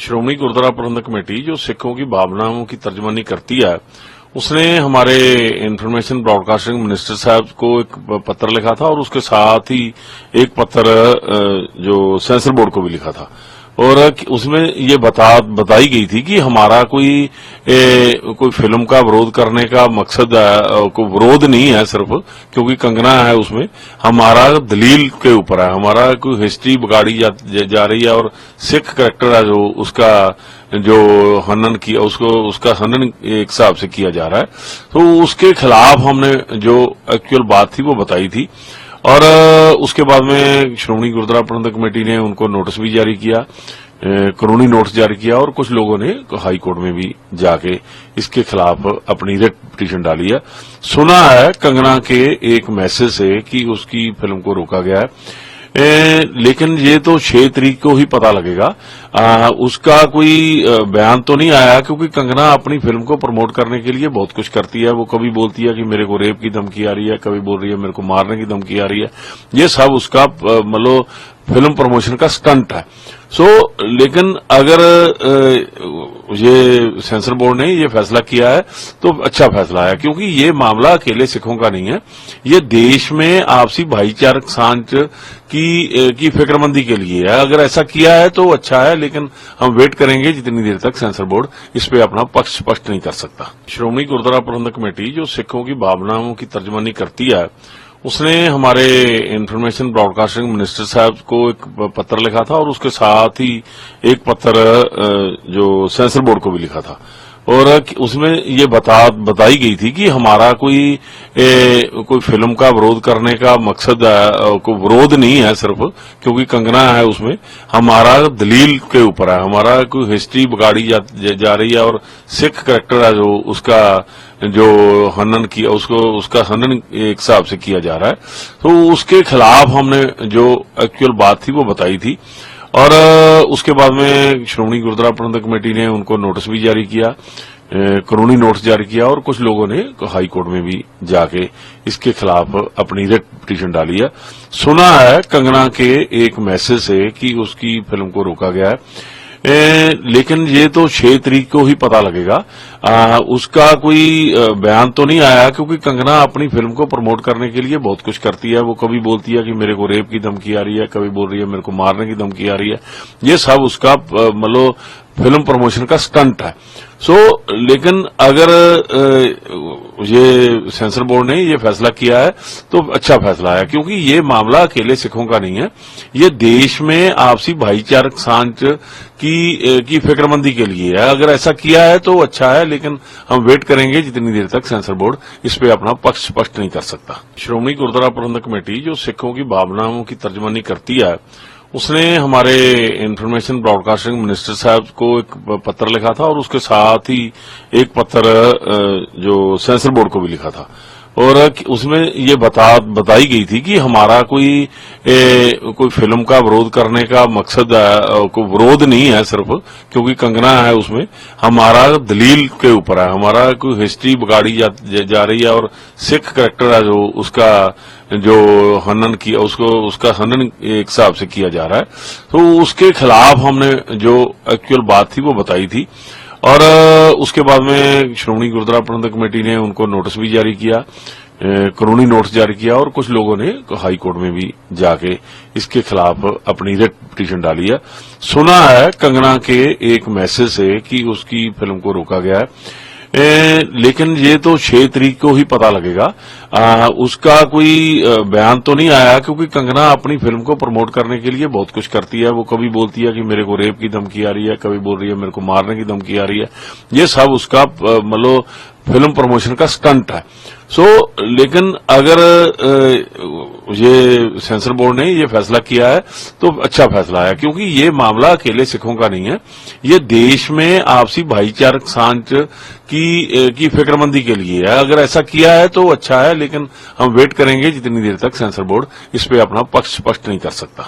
شرومنی گردوارا پرندہ کمیٹی جو سکھوں کی بھاوناؤں کی ترجمانی کرتی ہے، اس نے ہمارے انفارمیشن براڈ کاسٹنگ منسٹر صاحب کو ایک پتر لکھا تھا اور اس کے ساتھ ہی ایک پتر جو سینسر بورڈ کو بھی لکھا تھا۔ اور اس میں یہ بتائی گئی تھی کہ ہمارا کوئی کوئی فلم کا ورود کرنے کا مقصد کوئی ورود نہیں ہے صرف، کیونکہ کنگنا ہے اس میں، ہمارا دلیل کے اوپر ہے، ہمارا کوئی ہسٹری بگاڑی جا رہی ہے اور سکھ کریکٹر ہے جو اس کا، جو ہنن کی اس کو، اس کا ہنن ایک حساب سے کیا جا رہا ہے۔ تو اس کے خلاف ہم نے جو ایکچول بات تھی وہ بتائی تھی۔ اور اس کے بعد میں شرومنی گردوارا پرندہ کمیٹی نے ان کو نوٹس بھی جاری کیا کرونی نوٹس جاری کیا اور کچھ لوگوں نے ہائی کورٹ میں بھی جا کے اس کے خلاف اپنی ریٹ پٹیشن ڈالی ہے۔ سنا ہے کنگنا کے ایک میسج سے کہ اس کی فلم کو روکا گیا ہے۔ لیکن یہ تو چھ تاریخ کو ہی پتا لگے گا۔ اس کا کوئی بیان تو نہیں آیا کیونکہ کنگنا اپنی فلم کو پرموٹ کرنے کے لیے بہت کچھ کرتی ہے۔ وہ کبھی بولتی ہے کہ میرے کو ریپ کی دھمکی آ رہی ہے، کبھی بول رہی ہے میرے کو مارنے کی دھمکی آ رہی ہے۔ یہ سب اس کا مطلب فلم پروموشن کا سٹنٹ ہے۔ سو لیکن اگر یہ سینسر بورڈ نے یہ فیصلہ کیا ہے، تو اچھا فیصلہ ہے، کیونکہ یہ معاملہ اکیلے سکھوں کا نہیں ہے۔ یہ دیش میں آپسی بھائی چارک سانچ کی فکر مندی کے لیے ہے۔ اگر ایسا کیا ہے تو اچھا ہے، لیکن ہم ویٹ کریں گے جتنی دیر تک سینسر بورڈ اس پہ اپنا پکش پکش نہیں کر سکتا۔ شرومی گردوارا پرندہ کمیٹی جو سکھوں کی بابناوں کی ترجمانی کرتی ہے اس نے ہمارے انفارمیشن براڈ کاسٹنگ منسٹر صاحب کو ایک پتر لکھا تھا اور اس کے ساتھ ہی ایک پتر جو سینسر بورڈ کو بھی لکھا تھا۔ اور اس میں یہ بتائی گئی تھی کہ ہمارا کوئی کوئی فلم کا ورود کرنے کا مقصد کوئی ورود نہیں ہے صرف کیونکہ کنگنا ہے اس میں ہمارا دلیل کے اوپر ہے ہمارا کوئی ہسٹری بگاڑی جا, رہی ہے اور سکھ کریکٹر ہے جو اس کا جو ہنن کیا اس کو اس کا ہنن ایک حساب سے کیا جا رہا ہے۔ تو اس کے خلاف ہم نے جو ایکچول بات تھی وہ بتائی تھی۔ اور اس کے بعد میں شرومنی گردوارا پرندہ کمیٹی نے ان کو نوٹس بھی جاری کیا کرونی نوٹس جاری کیا اور کچھ لوگوں نے ہائی کورٹ میں بھی جا کے اس کے خلاف اپنی ریٹ پٹیشن ڈالی ہے۔ سنا ہے کنگنا کے ایک میسج سے کہ اس کی فلم کو روکا گیا ہے۔ لیکن یہ تو چھ تاریخ کو ہی پتا لگے گا۔ اس کا کوئی بیان تو نہیں آیا کیونکہ کنگنا اپنی فلم کو پروموٹ کرنے کے لیے بہت کچھ کرتی ہے۔ وہ کبھی بولتی ہے کہ میرے کو ریپ کی دمکی آ رہی ہے، کبھی بول رہی ہے میرے کو مارنے کی دمکی آ رہی ہے۔ یہ سب اس کا مطلب فلم پروموشن کا سٹنٹ ہے۔ سو، لیکن اگر یہ سینسر بورڈ نے یہ فیصلہ کیا ہے، تو اچھا فیصلہ آیا کیونکہ یہ معاملہ اکیلے سکھوں کا نہیں ہے۔ یہ دیش میں آپسی بھائی چارک سانچ کی فکر مندی کے لیے ہے۔ اگر ایسا کیا ہے تو اچھا ہے، لیکن ہم ویٹ کریں گے جتنی دیر تک سینسر بورڈ اس پہ اپنا پکش پکش نہیں کر سکتا۔ شرومی گردوارا پرندہ کمیٹی جو سکھوں کی بابناوں کی ترجمانی کرتی ہے اس نے ہمارے انفارمیشن براڈ کاسٹنگ منسٹر صاحب کو ایک پتر لکھا تھا اور اس کے ساتھ ہی ایک پتر جو سینسر بورڈ کو بھی لکھا تھا۔ اور اس میں یہ بتائی گئی تھی کہ ہمارا کوئی کوئی فلم کا ورود کرنے کا مقصد کوئی ورود نہیں ہے صرف کیونکہ کنگنا ہے اس میں۔ ہمارا دلیل کے اوپر ہے ہمارا کوئی ہسٹری بگاڑی جا, رہی ہے اور سکھ کریکٹر ہے جو اس کا جو ہنن کیا اس کو اس کا ہنن ایک حساب سے کیا جا رہا ہے۔ تو اس کے خلاف ہم نے جو ایکچوئل بات تھی وہ بتائی تھی۔ اور اس کے بعد میں شرونی گردوارا پرندہ کمیٹی نے ان کو نوٹس بھی جاری کیا کرونی نوٹس جاری کیا اور کچھ لوگوں نے ہائی کورٹ میں بھی جا کے اس کے خلاف اپنی ریٹ پٹیشن ڈالی ہے۔ سنا ہے کنگنا کے ایک میسج سے کہ اس کی فلم کو روکا گیا ہے۔ لیکن یہ تو چھ تاریخ کو ہی پتا لگے گا۔ اس کا کوئی بیان تو نہیں آیا کیونکہ کنگنا اپنی فلم کو پرموٹ کرنے کے لیے بہت کچھ کرتی ہے۔ وہ کبھی بولتی ہے کہ میرے کو ریپ کی دھمکی آ رہی ہے، کبھی بول رہی ہے میرے کو مارنے کی دھمکی آ رہی ہے۔ یہ سب اس کا مطلب فلم پروموشن کا سٹنٹ ہے۔ سو، لیکن اگر یہ سینسر بورڈ نے یہ فیصلہ کیا ہے، تو اچھا فیصلہ ہے، کیونکہ یہ معاملہ اکیلے سکھوں کا نہیں ہے۔ یہ دیش میں آپسی بھائی چارک سانچ کی فکر مندی کے لیے ہے۔ اگر ایسا کیا ہے تو اچھا ہے، لیکن ہم ویٹ کریں گے جتنی دیر تک سینسر بورڈ اس پہ اپنا پکش پکش نہیں کر سکتا۔